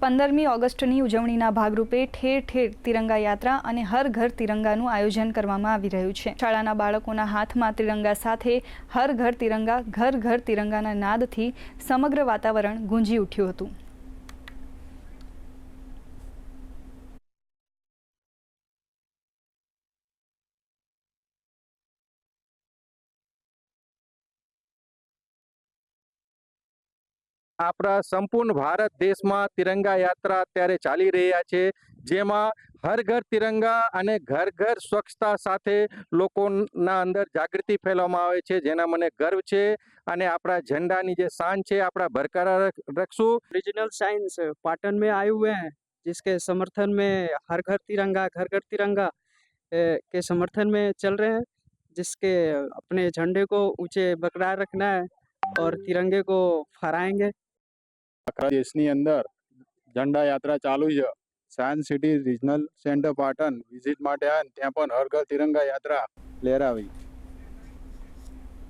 પંદરમી ઓગસ્ટની ઉજવણીના ભાગરૂપે ઠેર ઠેર તિરંગા યાત્રા અને હર ઘર તિરંગાનું આયોજન કરવામાં આવી રહ્યું છે શાળાના બાળકોના હાથમાં તિરંગા સાથે હર ઘર તિરંગા ઘર ઘર તિરંગાના નાદથી સમગ્ર વાતાવરણ ગુંજી ઉઠ્યું હતું આપણા સંપૂર્ણ ભારત દેશમાં તિરંગા યાત્રા અત્યારે ચાલી રહ્યા છે જેમાં ઘર ઘર તિરંગા અને ઘર ઘર સ્વચ્છતા સાથે લોકોના અંદર જાગૃતિ ફેલાવવામાં આવે છે જેના મને ગર્વ છે અને આપણું જંડાની જે शान છે આપડા બરકરાર રાખશું ઓરિજિનલ સાયન્સ પાટણ મે આયે હૈ જિસકે સમર્થન મેં ઘર ઘર તિરંગા ઘર ઘર તિરંગા કે સમર્થન મેં ચલ રહે હૈ જિસકે અપને ઝંડે કો ઊંચે બકરાર રખના હૈ ઓર તિરંગે કો ફરાયેંગે આખા દેશની અંદર ઝંડા યાત્રા ચાલુ છે science city regional centre Patan visit માટે આવ્યા ત્યાં પણ હર ઘર તિરંગા યાત્રા લહેરાવી